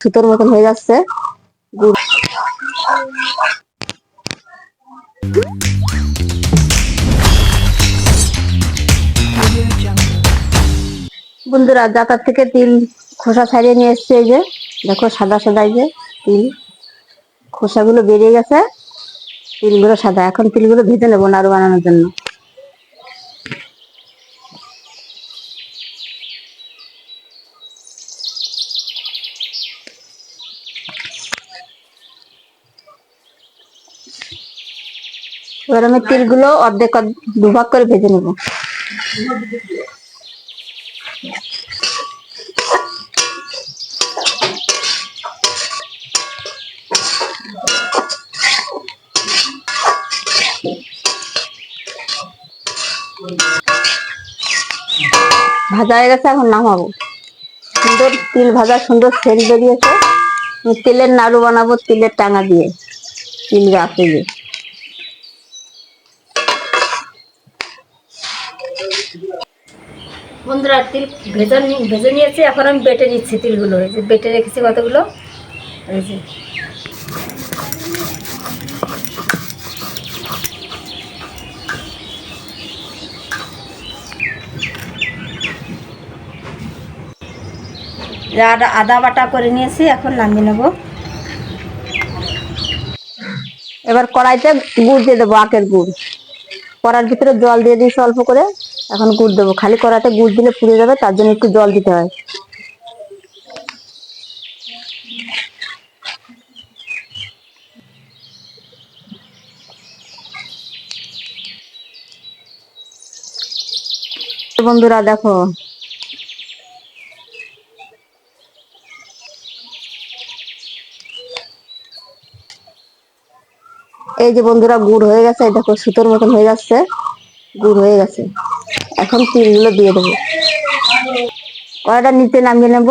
সুতোর মতন হয়ে যাচ্ছে। বন্ধুরা জাতার থেকে তিল খোসা ছাড়িয়ে নিয়ে এসছে এই যে। দেখো, সাদা সাদা এই যে তিল। খোসাগুলো বেরিয়ে গেছে। তিলগুলো সাদা। এখন তিলগুলো ভেজে নেব নাড়ু বানানোর জন্য। এবার আমি তিলগুলো অর্ধেক অর্ধেক দুভাগ করে ভেজে নেব। ভাজা হয়ে গেছে, এখন নামাবো। সুন্দর তিল ভাজা, সুন্দর সেল বেরিয়েছে। তিলের নাড়ু বানাবো, তিলের টাঙা দিয়ে। তিল গাছে দিয়ে বন্ধুরা, তিল ভেজে ভেজে নিয়েছি, এখন আমি বেটে নিচ্ছি তিলগুলো। এই যে বেটে রেখেছি কতগুলো? এই যে। আদা বাটা করে নিয়েছি, এখন নামিয়ে নেব। এবার কড়াইতে গুড় দিয়ে দেবো, আখের গুড়। কড়ার ভিতরে জল দিয়ে দিয়েছি অল্প করে, এখন গুড় দেবো। খালি কড়াতে গুড় দিলে পুড়ে যাবে, তার জন্য একটু জল দিতে হয়। বন্ধুরা, দেখো এই যে বন্ধুরা গুড় হয়ে গেছে দেখো সুতোর মতন হয়ে যাচ্ছে। গুড় হয়ে গেছে। এখন তিলগুলো দিয়ে দেবো। কড়াটা নিচে নামিয়ে নেব।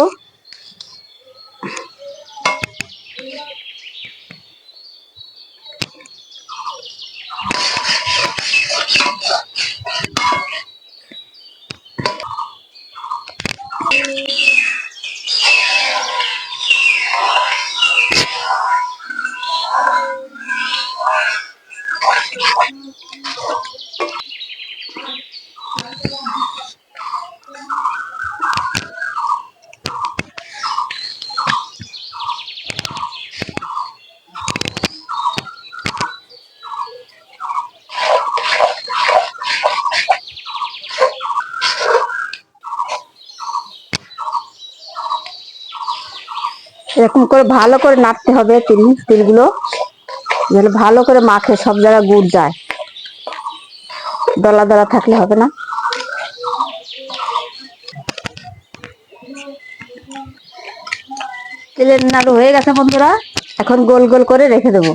এরকম করে ভালো করে নাড়তে হবে তিল তিলগুলো। যেন ভালো করে মাখে, সব জায়গায় গুড় যায়। দলা দলা থাকলে হবে না। তেলের নাড়ু হয়ে গেছে বন্ধুরা, এখন গোল গোল করে রেখে দেবো।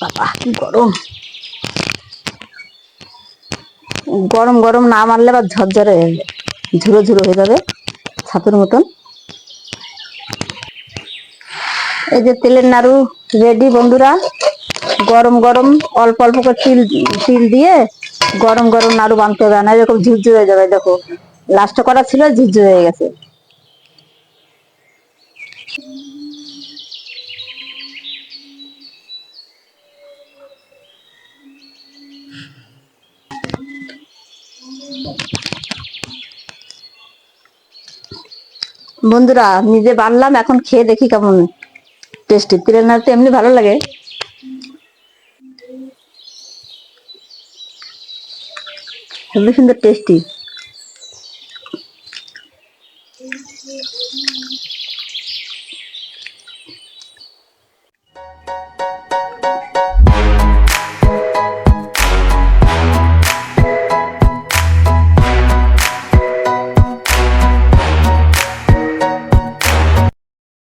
বাবা, কি গরম। গরম গরম না মারলে বা ঝরঝরে ঝুরো ঝুরো হয়ে যাবে ছাতুর মতন। এই যে তেলের নাড়ু রেডি বন্ধুরা। গরম গরম অল্প অল্প করে তিল তিল দিয়ে গরম গরম নাড়ু বানতে হবে। না এরকম ঝুরঝুর হয়ে যাবে, দেখো। লাস্টে করা ছিল? ঝুরঝুর হয়ে গেছে। বন্ধুরা, নিজে বানলাম, এখন খেয়ে দেখি কেমন টেস্টি তিলের নাড়ু তো এমনি ভালো লাগে। হেবি সুন্দর টেস্টি